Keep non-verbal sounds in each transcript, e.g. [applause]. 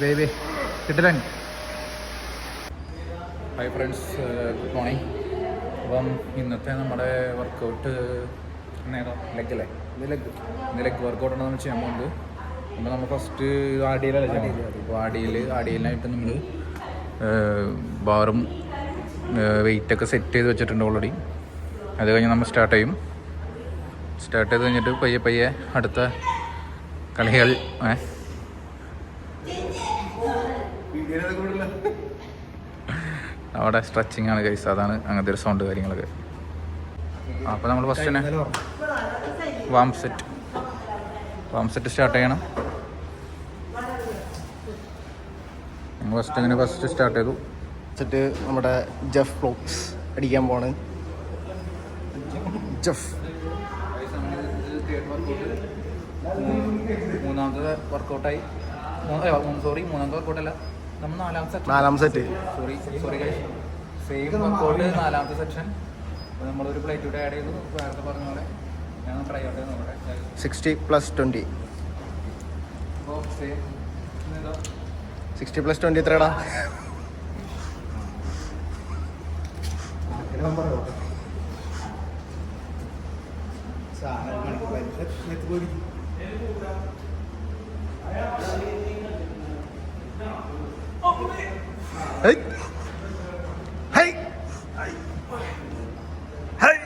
Baby കിട്ടില്ല friends good morning അപ്പം ഇന്നത്തെ നമ്മുടെ വർക്കൗട്ട് നേരം ലെഗ് അല്ലേ? ഇത് ലെഗ് ഇന്ന് ലെഗ് വർക്കൗട്ട് ആണ് നമ്മൾ ചെയ്യാൻ പോകുന്നത് അപ്പോൾ നമ്മൾ ഫസ്റ്റ് ആടിയിലല്ലേ അപ്പോൾ ആടിയിൽ ആടിയിലായിട്ട് നമ്മൾ ബാറും വെയിറ്റൊക്കെ സെറ്റ് ചെയ്ത് വെച്ചിട്ടുണ്ട് ഓൾറെഡി അത് കഴിഞ്ഞ് നമ്മൾ സ്റ്റാർട്ട് ചെയ്യും. സ്റ്റാർട്ട് ചെയ്ത് കഴിഞ്ഞിട്ട് പയ്യെ പയ്യെ അടുത്ത കളികൾ അവിടെ സ്ട്രെച്ചിങ് ആണ് കൈസ് അതാണ് അങ്ങനത്തെ ഒരു സൗണ്ട് കാര്യങ്ങളൊക്കെ. അപ്പോൾ നമ്മൾ ഫസ്റ്റ് തന്നെ വാം സെറ്റ് സെറ്റ് സ്റ്റാർട്ട് ചെയ്യണം. ഞങ്ങൾ ഫസ്റ്റ് അങ്ങനെ ഫസ്റ്റ് സ്റ്റാർട്ട് ചെയ്തു. വെച്ചിട്ട് നമ്മുടെ ജെഫ് ബ്ലോക്സ് അടിക്കാൻ പോണ് ജഫ് മൂന്നാമത്തെ വർക്കൗട്ടായി സോറി മൂന്നാമത്തെ വർക്കൗട്ടല്ല നമ്മൾ നാലാമത്തെ നാലാം set sorry sorry same workout നാലാമത്തെ സെക്ഷൻ നമ്മളൊരു പ്ലേറ്റ് കൂടെ ആഡ് ചെയ്തു. നേരത്തെ പറഞ്ഞ പോലെ ഞാൻ ട്രൈ ഔട്ട് ചെയ്ത് നോക്കട്ടെ സിക്സ്റ്റി പ്ലസ് ട്വന്റി അപ്പോൾ സെയിം സിക്സ്റ്റി പ്ലസ് ട്വന്റി എത്രടാ ഹേയ്. ഹേയ്. ഹേയ്.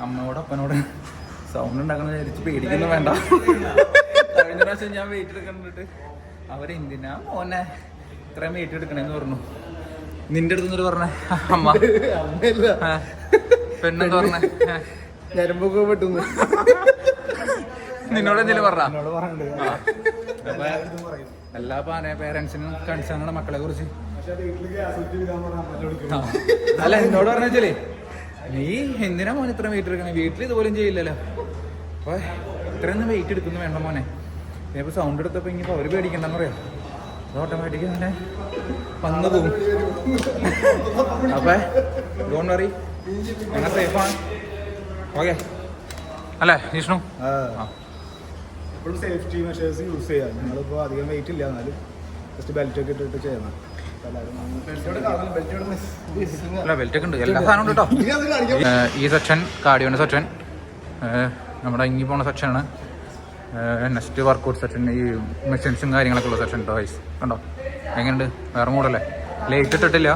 അമ്മയോട് അപ്പനോട് സൗണ്ട് ഉണ്ടാക്കണ വിചാരിച്ച് പേടിക്കുന്നു വേണ്ട. [laughs] കഴിഞ്ഞ പ്രാവശ്യം ഞാൻ വെയിറ്റ് എടുക്കണ്ടിട്ട് അവരെന്തിനാ മോനെ? ഇത്രയും വെയിറ്റ് എടുക്കണേന്ന് പറഞ്ഞു. നിന്റെ അടുത്ത് നിന്നിട്ട് പറഞ്ഞേ അമ്മ. പെണ്ണെന്ത് പറഞ്ഞേ? ഞരമ്പൊക്കെ പെട്ടുന്നു. നിന്നോട് എന്തെങ്കിലും പറഞ്ഞ? എല്ലാ പാന പേരൻസിനും കൺസേൺ ആണ് മക്കളെ കുറിച്ച്. അല്ല എന്നോട് പറഞ്ഞേ നീ എന്തിനാ മോനെ ഇത്ര വെയിറ്റ് എടുക്കണേ? വീട്ടിൽ ഇതുപോലും ചെയ്യില്ലല്ലോ. അപ്പൊ ഇത്രയൊന്നും വെയിറ്റ് എടുക്കുന്നു വേണ്ട മോനെ. ഇനിയിപ്പോ സൗണ്ട് എടുത്തപ്പോ ഇനിയിപ്പോ അവർ പേടിക്കണ്ടെന്ന് പറയാം. അത് ഓട്ടോമാറ്റിക് അങ്ങനെ വന്നു പോകും അപ്പൊ ഡോൺ വറി ഞങ്ങൾ സേഫാണ് ഓക്കെ അല്ലേ വിഷ്ണു. എപ്പോഴും സേഫ്റ്റി മെഷേഴ്സ് യൂസ് ചെയ്യാം. നിങ്ങളിപ്പോൾ അധികം വെയിറ്റ് ഇല്ല എന്നാലും ജസ്റ്റ് ബെൽറ്റ് ഒക്കെ ഇട്ടിട്ട് ചെയ്യണം. അല്ല ബെൽറ്റ് ഒക്കെ ഉണ്ട്. എല്ലാ ഉണ്ട് കേട്ടോ. ഈ സെക്ഷൻ കാർഡിയോന്റെ സെക്ഷൻ നമ്മുടെ ഇങ്ങി പോണ സെക്ഷനാണ് നെക്സ്റ്റ് വർക്കൗട്ട് സെക്ഷൻ ഈ മെഷീൻസും കാര്യങ്ങളൊക്കെ ഉള്ള സെക്ഷൻ കേട്ടോ വൈസ് കണ്ടോ? എങ്ങനെയുണ്ട്? വേറെ മൂടല്ലേ ലേറ്റ് ഇട്ടിട്ടില്ല.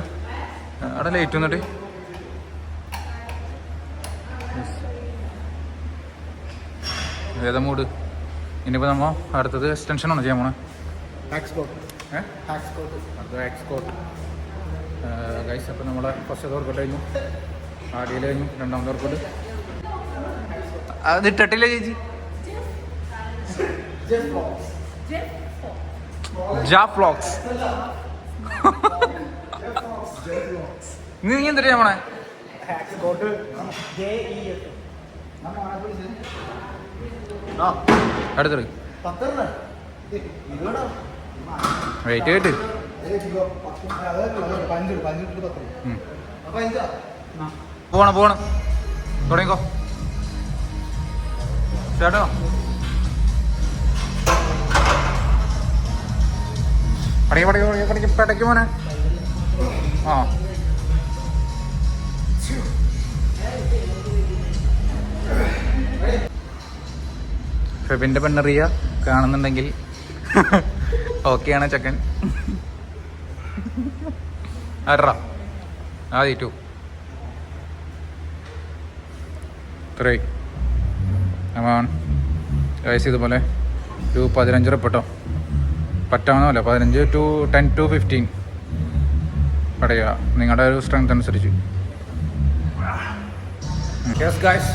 അവിടെ ലേറ്റ് വന്നിട്ട്. ഏതാ മൂട് ഇനിയിപ്പോൾ നമ്മൾ അടുത്തത് എക്സ്റ്റൻഷനാണ് ചെയ്യാൻ പോണേ? അടുത്ത എക്സ്കോട്ട്. ഗൈസ് അപ്പോൾ നമ്മളെ ഫസ്റ്റ് വർക്കൗട്ട് കഴിഞ്ഞു. ആടിയിൽ കഴിഞ്ഞു. രണ്ടാമത്തെ വർക്കൗട്ട് അത് ഇട്ടിട്ടില്ല ചേച്ചി? ജാ ഫ്ലോക്സ്. നീ നീ എന്തിട്ടാ നമ്മളെ അടുത്തത്. വെയിറ്റ് കേട്ട്. പോണം പോണം. തുടങ്ങിക്കോ. ചേട്ടോ. പടയ്ക്ക് പടയ്ക്ക് പടയ്ക്ക് പടയ്ക്ക് പടയ്ക്ക് മോനെ. ആ. ഫെബിന്റെ പെണ്ണറിയ കാണുന്നുണ്ടെങ്കിൽ [laughs] ഓക്കെയാണ് ചക്കൻ. അട്ര ആദ്യ ടു ത്രീ വയസ്സ് ഇതുപോലെ ടു പതിനഞ്ച് റിപ്പട്ടോ? പറ്റാവുന്നല്ല പതിനഞ്ച് ടു ടെൻ ടു ഫിഫ്റ്റീൻ പടയുക നിങ്ങളുടെ ഒരു സ്ട്രെങ്ത് അനുസരിച്ച്. യെസ് ഗായ്സ്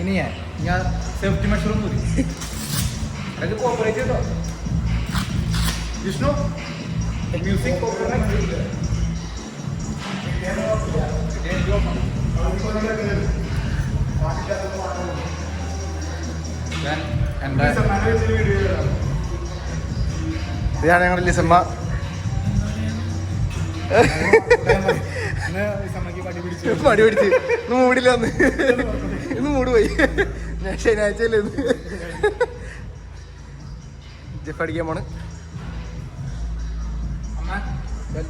ഇനി ഞാൻ ഞാൻ സേഫ്റ്റി മെഷറും കൂടി അത് കോപ്പറേറ്റ് ചെയ്തോ? വിഷ്ണു മ്യൂസിക് എന്റെ ഇതാണ് ഞങ്ങളുടെ ലിസമ്മ. പടി പിടിച്ചു. മടി പിടിച്ച്. ഇന്ന് മൂടില്ല വന്ന് ഇന്ന് മൂട് പോയി ഞാൻ ശനിയാഴ്ച അല്ലേ ഇന്ന്. ജെഫ് അടിക്കാൻ പോണ്. ഞാൻ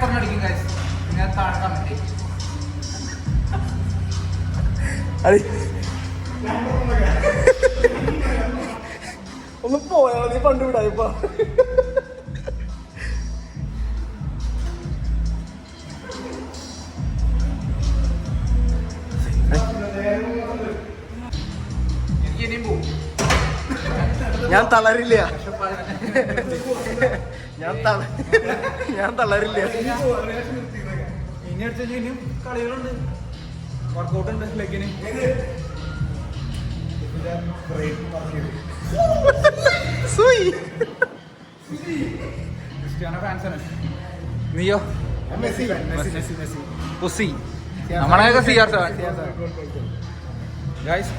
പറഞ്ഞടിക്കും ഞാൻ താഴെ കമന്റ് ഒന്ന് പോയാ നീ പണ്ട് വിടായിപ്പോ ഞാൻ തളരില്ല. ഞാൻ തള ഞാൻ തളരില്ല. ഇനി അടുത്ത ഇനിയും കളികളുണ്ട് വർക്കൗട്ട് ഉണ്ട് ലെഗിന് സൂയി ക്രിസ്ത്യാനോ ഫാൻസാണ് നീയോ പുസി നമ്മളെയൊക്കെ C R seven guys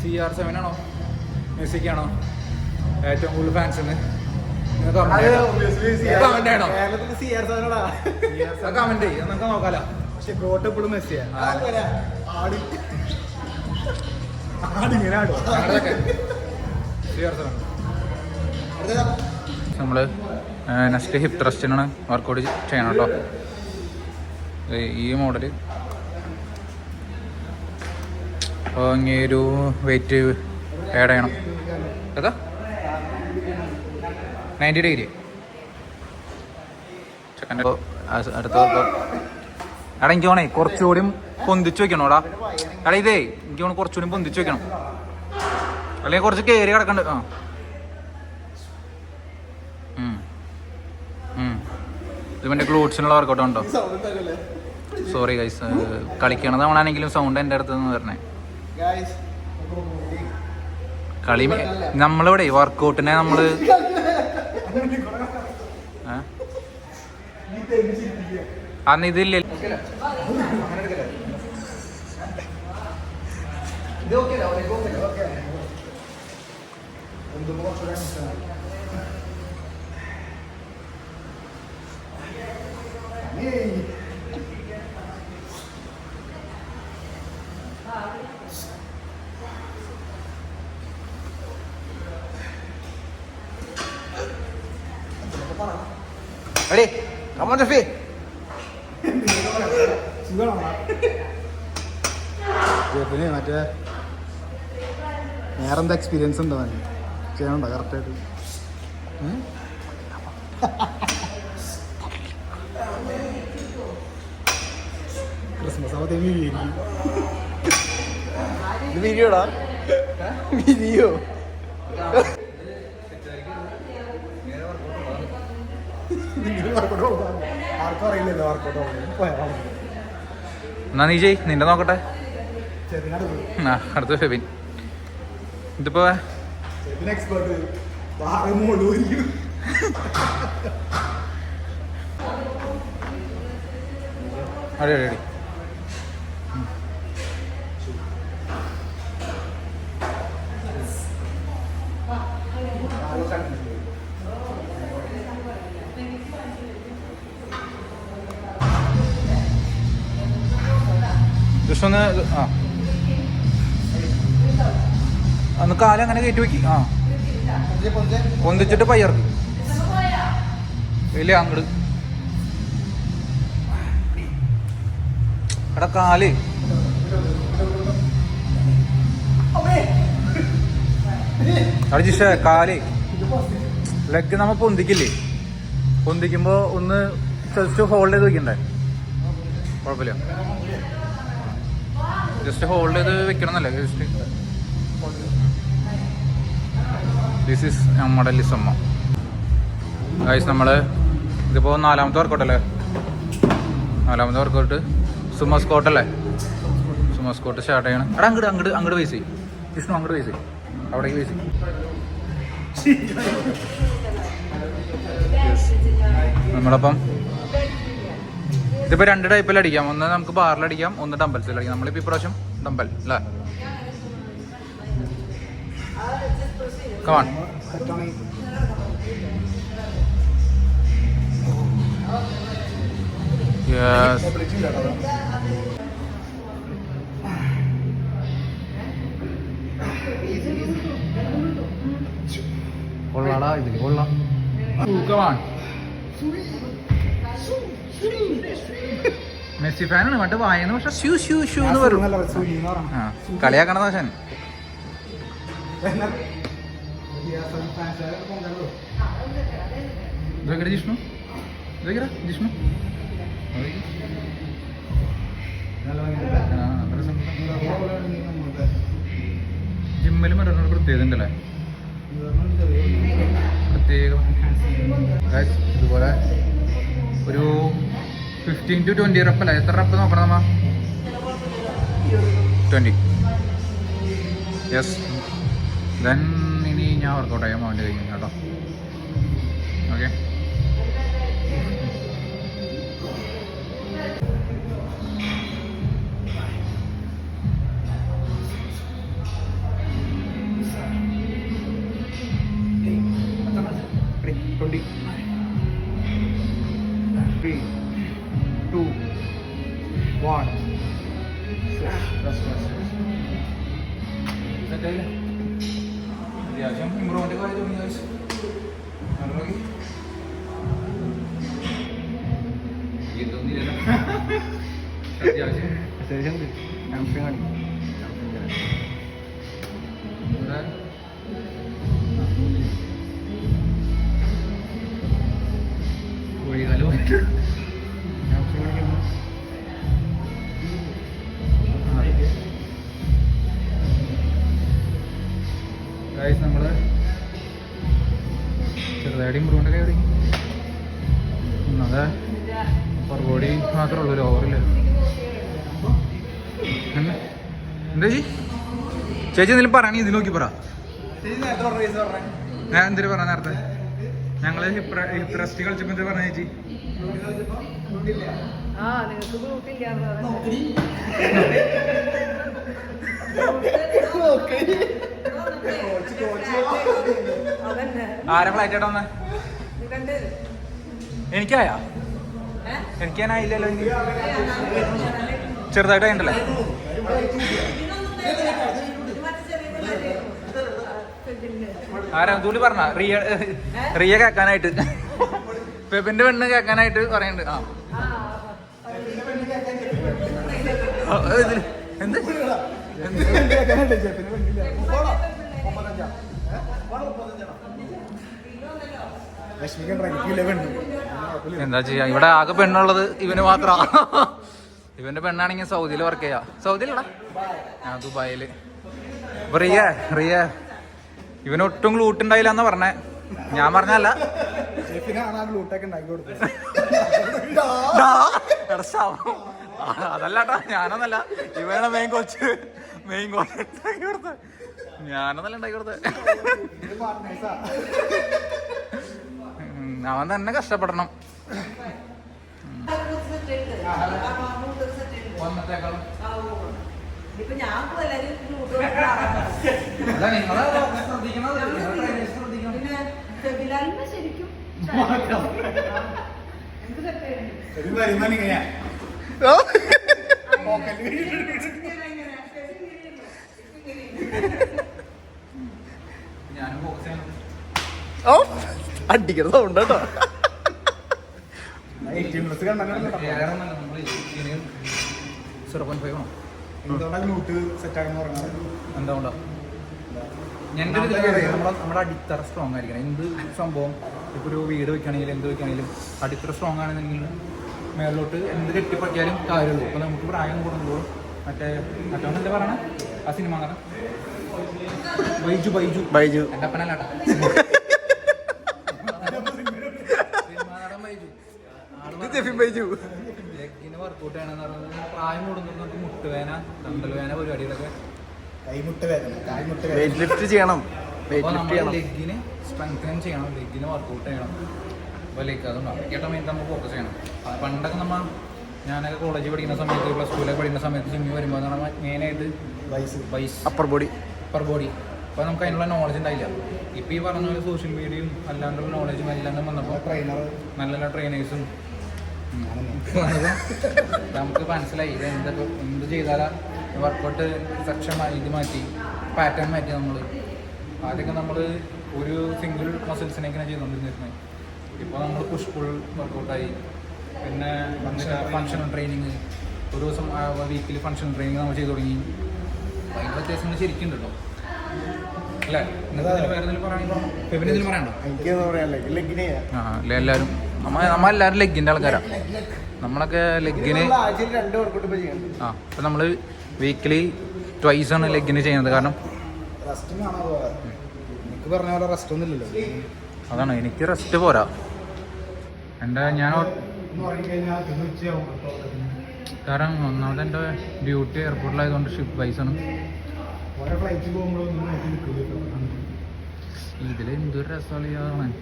C R seven ആണോ? മെസ്സിക്കാണോ? ഏറ്റവും കൂടുതൽ ഫാൻസ് ഉണ്ട് കമന്റ് ആണോ കമന്റ് നമുക്ക് നോക്കാലോ. പക്ഷെ എപ്പോഴും മെസ്സിയാ. ആടിങ്ങനെ ആടും. നമ്മൾ നെക്സ്റ്റ് ഹിപ്പ് ത്രസ്റ്റിനാണ് വർക്കൗട്ട് ചെയ്യണം കേട്ടോ ഈ മോഡൽ അപ്പോൾ ഇങ്ങനെ ഒരു വെയിറ്റ് ആഡ് ചെയ്യണം. ഏതാ? നയന്റി ഡിഗ്രി ചെക്കന്റെ അടുത്ത എടാ എനിക്ക് വേണേ കുറച്ചുകൂടി പൊന്തിച്ച് വെക്കണോടാ എടാ? ഇതേ എനിക്ക് വേണം കുറച്ചുകൂടി പൊന്തിച്ച് വെക്കണം? അല്ലെങ്കിൽ കുറച്ച് കയറി കിടക്കണ്ട്. ആ. ഉം. ഉം. ഇത് പിന്നെ ഗ്ലൂട്ട്സിനുള്ള വർക്കൗട്ട് ഉണ്ടോ? സോറി ഗൈസ് കളിക്കണത് നമ്മളാണെങ്കിലും സൗണ്ട് എന്റെ അടുത്ത് നിന്ന് വരണേ. കളി നമ്മളിവിടെ വർക്കൗട്ടിനെ നമ്മൾ? അന്ന് ഇതില്ല? അടി കമോൺ ജെഫി ജെഫിന് മറ്റേ വേറെന്താ എക്സ്പീരിയൻസ് ഉണ്ടോ അവന്? ചെയ്യണുണ്ടോ കറക്റ്റായിട്ട് ക്രിസ്മസ് ആവുമ്പത്തേക്ക് വീരിക്കും ഇത് വീഡിയോടാ വീഡിയോ ആർക്കും അറിയില്ലല്ലോ എന്നാ നീ ചെയ് നിന്റെ നോക്കട്ടെ. ആ അടുത്ത ഫെബിൻ ഇതിപ്പോ അടി അടി അടി. ജസ്റ്റ് ആ. അന്ന് കാലം അങ്ങനെ കയറ്റി വെക്കി. ആ. പൊന്തിച്ചിട്ട് പയ്യർക്ക് ഇല്ല അങ്ങട് എടാ കാൽ. അവിടെ കാൽ. ലെഗ് നമ്മ പൊന്തിക്കില്ലേ? പൊന്തിക്കുമ്പോ ഒന്ന് ജസ്റ്റ് ഹോൾഡ് ചെയ്ത് വെക്കണ്ടേ? കുഴപ്പമില്ല. ജസ്റ്റ് ഹോൾഡ് ചെയ്ത് വെക്കണം എന്നല്ലേ ജസ്റ്റ് ദിസ് ഈസ് നമ്മുടെ ലിസമ്മ. ഗൈസ് നമ്മൾ ഇതിപ്പോൾ നാലാമത്തെ വർക്കൗട്ട് അല്ലേ? നാലാമത്തെ വർക്കൗട്ട് സുമ സ്കോട്ടല്ലേ സുമ സ്കോട്ട് സ്റ്റാർട്ട് ചെയ്യണം. എടാ അങ്ങോട്ട് അങ്ങോട്ട് അങ്ങോട്ട് ചെയ്യും. വിഷ്ണു അങ്ങോട്ട് ചെയ്യും. അവിടേക്ക് ചെയ്യും. [laughs] നമ്മളപ്പം ഇതിപ്പോ രണ്ട് ടൈപ്പിൽ അടിക്കാം. ഒന്ന് നമുക്ക് ബാറിൽ അടിക്കാം ഒന്ന് ഡമ്പൽസിൽ അടിക്കാം. നമ്മളിപ്പോ ഇപ്രാവശ്യം ഡമ്പൽ അല്ലേ കൊള്ളാടാ ഇതിൽ കൊള്ളാം. കമാൺ മെസ്സി ഫാനാണ് മറ്റേ വായന പക്ഷെ ഷൂ ഷൂ ഷൂ എന്ന് പറയും. കളിയാക്കണ ദാശൻ ജിഷ്ണു. ജിഷ്ണു. ജിമ്മിലും മറ്റൊരു പ്രത്യേകത ഉണ്ടല്ലേ? പ്രത്യേക ഇതുപോലെ ഒരു ഫിഫ്റ്റീൻ ടു ട്വന്റി റപ്പ് അല്ല? എത്ര റപ്പ് നോക്കണം നമ്മ? ട്വന്റി യെസ് ദെൻ ഇനി ഞാൻ വർക്കൗട്ട് ചെയ്യാൻ വേണ്ടി കഴിഞ്ഞു കേട്ടോ. ഓക്കെ ഗൈസ് നമ്മൾ ചെറുതായിട്ട് ഇമ്പ്രൂവ്മെന്റ് ഒക്കെ തുടങ്ങി ഒന്നാതെ പുറകോടി മാത്രമേ ഉള്ളൂ ഒരു ഓവറില്ല എന്താ ചേച്ചി? ചേച്ചി എന്തെങ്കിലും പറയണേ ഇതിൽ നോക്കി പറ. ഞാൻ എന്തിനു പറഞ്ഞ നേരത്തെ? ഞങ്ങൾ ഹിപ്പ് ഹിപ്പ് റെസ്റ്റ് കളിച്ചപ്പോ എന്താ പറഞ്ഞ ചേച്ചി? ആ നിങ്ങൾക്ക് ഗ്രൂപ്പില്ല ആരാ ഫ്ലൈറ്റ് ആയിട്ട് വന്നേ? എനിക്കായാ? എനിക്ക് ചെറുതായിട്ട് ചെറുതായിട്ടായിട്ടല്ലേ ആരാ? തൂലി പറഞ്ഞ? റിയ റിയ കേക്കാനായിട്ട് പെപ്പിന്റെ പെണ്ണ് കേക്കാനായിട്ട് പറയുന്നുണ്ട്. ആ. എന്ത്? ചെയ്യാ? ഇവിടെ ആകെ പെണ്ണുള്ളത് ഇവന് മാത്ര. ഇവന്റെ പെണ്ണാണെങ്കിൽ സൗദിയിൽ വർക്ക് ചെയ്യാ. സൗദിയിലടാ. ആ ദുബായിൽ. റിയ റിയ. ഇവനൊട്ടും ഉണ്ടായില്ല എന്ന് പറഞ്ഞേ. ഞാൻ പറഞ്ഞല്ല അതല്ലാട്ടാ ഞാനൊന്നല്ല. ഇവനാണ് മെയിൻ കോച്ച് മെയിൻ കോച്ച് ഉണ്ടാക്കി കൊടുത്ത്. ഞാനൊന്നല്ല ഉണ്ടാക്കി കൊടുത്ത്. അവൻ തന്നെ കഷ്ടപ്പെടണം. ഇപ്പൊ ഞാൻ എല്ലാരും അല്ല നിങ്ങളെ ശ്രദ്ധിക്കണത് നിങ്ങളെ ശ്രദ്ധിക്കണം പിന്നെ ബിലാലിനെ ശരിക്കും എന്ത് തെറ്റായിരുന്നു ഒരു വരുമാനം ഇങ്ങനെയാ ഞാനും ഫോക്കസ് ചെയ്യണം ഓ. അടിക്കണ സൗണ്ട് കേട്ടോ സീറോ പോയിന്റ് ഫൈവ് ആണോ? എന്തുകൊണ്ടാണ് ഗ്ലൂട്ട് സെറ്റ് ആകുന്ന പറഞ്ഞത്? എന്താ? നമ്മുടെ അടിത്തറ സ്ട്രോങ് ആയിരിക്കണം. എന്ത് സംഭവം? ഇപ്പൊ ഒരു വീട് വെക്കുകയാണെങ്കിലും എന്ത് വെക്കുകയാണെങ്കിലും അടിത്തറ സ്ട്രോങ് ആണെന്നുണ്ടെങ്കിൽ മേളിലോട്ട് എന്ത് കെട്ടിപ്പറ്റിയാലും കാര്യമുള്ളൂ. അപ്പൊ നമുക്ക് പ്രായം കൂടുമ്പോൾ മറ്റേ മറ്റോന്ന് എന്താ പറയണ? ആ സിനിമ ബൈജു ബൈജു. ബൈജു. എന്റെ അപ്പനല്ലാട്ട. ബൈജു. ലെഗിന് വർക്കൗട്ട് ചെയ്യണമെന്ന് പറഞ്ഞാൽ പ്രായം നമുക്ക് മുട്ടുവേന തണ്ടൽ വേന പരിപാടികളൊക്കെ കൈമുട്ട് വേദന കാൽമുട്ട് വേദന. വെയിറ്റ് ലിഫ്റ്റ് ചെയ്യണം. വെയിറ്റ് ലിഫ്റ്റ് ചെയ്യണം. ലെഗിന് സ്ട്രെങ്തൻ ചെയ്യണം ലെഗിന് വർക്കൗട്ട് ചെയ്യണം. അപ്പോൾ ലെഗ് അതുകൊണ്ടാണ് കേട്ടോ മെയിൻ നമ്മൾ ഫോക്കസ് ചെയ്യണം. പണ്ടൊക്കെ നമ്മൾ ഞാനൊക്കെ കോളേജിൽ പഠിക്കുന്ന സമയത്ത് പ്ലസ് ടുവിലൊക്കെ പഠിക്കുന്ന സമയത്ത് ജിമ്മിൽ വരുമ്പോൾ നമ്മൾ മെയിനായിട്ട് വയസ്സ് wise upper body upper body അപ്പോൾ നമുക്ക് അതിനുള്ള നോളജ് ഉണ്ടായില്ല. ഇപ്പോൾ ഈ പറഞ്ഞ പോലെ സോഷ്യൽ മീഡിയയും അല്ലാണ്ടുള്ള നോളജും എല്ലാം വന്നപ്പോൾ ട്രെയിനർ നല്ല നല്ല ട്രെയിനേഴ്സും നമുക്ക് മനസ്സിലായി ഇത് എന്തൊക്കെ എന്ത് ചെയ്താലാ വർക്കൗട്ട് സെക്ഷൻ ഇത് മാറ്റി പാറ്റേൺ മാറ്റി നമ്മൾ ആദ്യമൊക്കെ നമ്മൾ ഒരു സിംഗിൾ മസിൽസിനൊക്കെയാണ് ചെയ്തുകൊണ്ടിരുന്നത് ഇപ്പോൾ നമ്മൾ പുഷ് പുൾ വർക്കൗട്ടായി പിന്നെ ഫങ്ഷണൽ ട്രെയിനിങ് ഒരു ദിവസം വീക്കിൽ ഫങ്ഷണൽ ട്രെയിനിങ് നമ്മൾ ചെയ്തു തുടങ്ങി. ഭയങ്കര വ്യത്യാസങ്ങൾ ശരിക്കും ഉണ്ട് കേട്ടോ എല്ലാവരും നമ്മ എല്ലാരും ലെഗിന്റെ ആൾക്കാരാണ് നമ്മളൊക്കെ ലെഗിന് ആ അപ്പം നമ്മൾ വീക്കിലി ട്വൈസ് ആണ് ലെഗിന് ചെയ്യുന്നത്. കാരണം പറഞ്ഞ പോലെ റെസ്റ്റ് ഒന്നുമില്ലല്ലോ അതാണ് എനിക്ക് റെസ്റ്റ് പോരാ. എന്റെ ഞാൻ കാരണം ഒന്നാമത് എന്റെ ഡ്യൂട്ടി എയർപോർട്ടിലായതുകൊണ്ട് ഷിപ്പ് വൈസ് ആണ്. ഇതിൽ എന്തൊരു രസമാണ്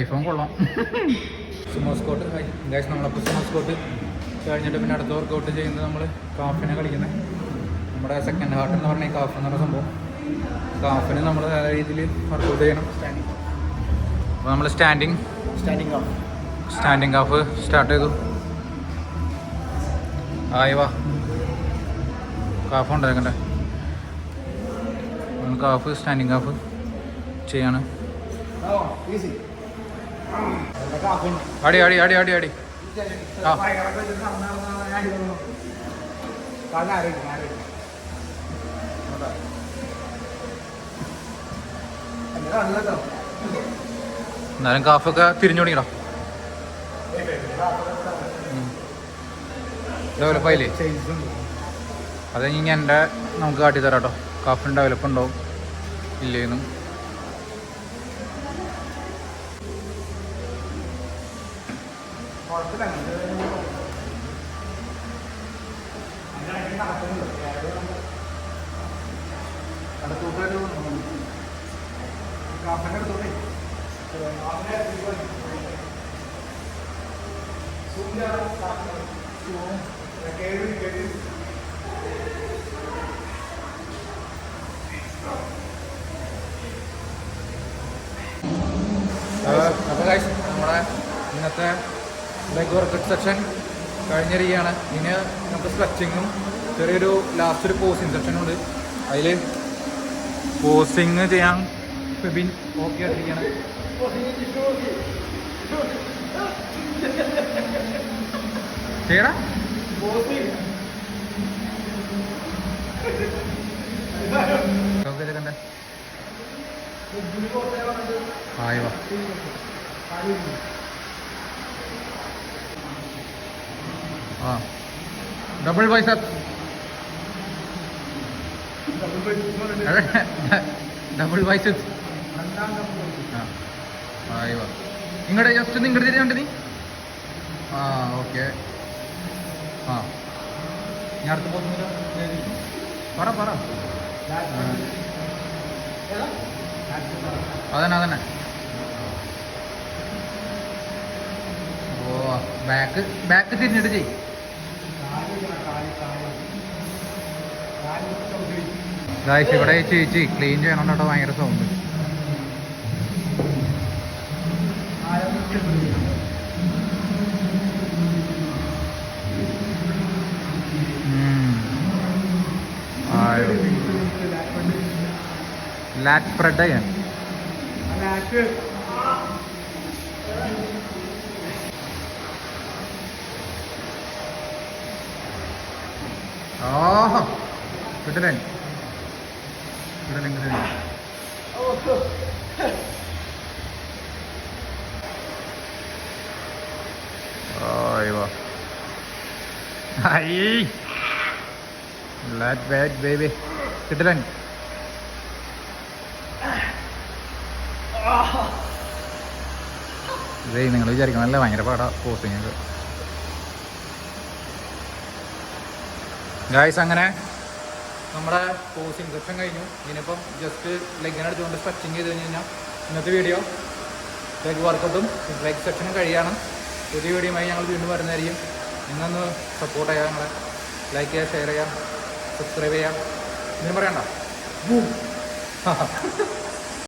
ഐഫോൺ കൊള്ളാം. സുമോസ്കോട്ട് ഗൈസ് നമ്മളപ്പോൾ സുമോസ്കോട്ട് കഴിഞ്ഞിട്ട് പിന്നെ അടുത്ത വർക്കൗട്ട് ചെയ്യുന്നത് നമ്മൾ കാഫിനെ കളിക്കുന്നത് നമ്മുടെ സെക്കൻഡ് ഹാർട്ട് എന്ന് പറഞ്ഞാൽ കാഫ് എന്ന് പറഞ്ഞ സംഭവം. കാഫിന് നമ്മൾ നല്ല രീതിയിൽ വർക്കൗട്ട് ചെയ്യണം. സ്റ്റാൻഡിങ് അപ്പോൾ നമ്മൾ standing standing calf standing calf start ചെയ്തു. ആയി വാ. കാഫ് ഉണ്ടാക്കണ്ടേ കാഫ് സ്റ്റാൻഡിങ് കാഫ് ചെയ്യാണ്. അടി അടി അടി അടി അടി. എന്നാലും കാഫൊക്കെ തിരിഞ്ഞു തുടങ്ങിടാ ഡെവലപ്പ് ആയില്ലേ അത് ഇനി എന്റെ നമുക്ക് കാട്ടി തരാം കേട്ടോ കാഫിന് ഡെവലപ്പ് ഉണ്ടാവും. ഇല്ലേന്നും. അപ്പോൾ ഗൈസ് നമ്മുടെ ഇന്നത്തെ ലെഗ് വർക്കൗട്ട് സെക്ഷൻ കഴിഞ്ഞിരിക്കുകയാണ്. ഇനി നമുക്ക് സ്ട്രെച്ചിങ്ങും ചെറിയൊരു ലാസ്റ്റ് ഒരു പോസിങ് സെക്ഷനും ഉണ്ട്. അതിൽ പോസിങ് ചെയ്യാൻ ഫെബിൻ ഓക്കെ ആയിട്ടിരിക്കുകയാണ്. ആയി വാ. ആ. ഡബിൾ ബൈസപ്പ് ഡബിൾ ബൈസപ്പ് ആ. ഇങ്ങോട്ട് ജസ്റ്റ് ഇങ്ങോട്ട് തിരിഞ്ഞുണ്ട് നീ. ആ ഓക്കെ ആ. ഞാൻ അടുത്ത് പോകുന്നില്ല പറ പറ. അതന്നെ അതന്നെ. ഓ ബാക്ക് ബാക്ക് തിരിഞ്ഞിട്ട് ചെയ് ഗായ്സ് ഇവിടെ ചേച്ചി ക്ലീൻ ചെയ്യണം കേട്ടോ ഭയങ്കര സൗണ്ട് ലാറ്റ് സ്പ്രെഡ് ചെയ്യാൻ ഓഹോ. കിട്ടലൻ കിട്ടലൻ കിട്ടലൻ ഓയ്യോ ഐ ലാറ്റ് ബാറ്റ് ബേബി കിട്ടലൻ. ഇതേ നിങ്ങൾ വിചാരിക്കണം അല്ലേ ഭയങ്കര പാടാ പോസിങ് ഗായ്സ് അങ്ങനെ നമ്മുടെ പോസിംഗ് സെക്ഷൻ കഴിഞ്ഞു. ഇനിയിപ്പം ജസ്റ്റ് ലെഗിനടിച്ചുകൊണ്ട് സ്ട്രെച്ചിങ് ചെയ്ത് കഴിഞ്ഞ് കഴിഞ്ഞാൽ ഇന്നത്തെ വീഡിയോ ലെഗ് വർക്കൗട്ടും ലെഗ് സെക്ഷനും കഴിയണം. പുതിയ വീഡിയോയുമായി ഞങ്ങൾ വീണ്ടും വരുന്നതായിരിക്കും. ഇന്നൊന്ന് സപ്പോർട്ട് ചെയ്യാം ഞങ്ങളെ. ലൈക്ക് ചെയ്യുക ഷെയർ ചെയ്യുക സബ്സ്ക്രൈബ് ചെയ്യുക. ഇതിന് പറയണ്ട. [laughs]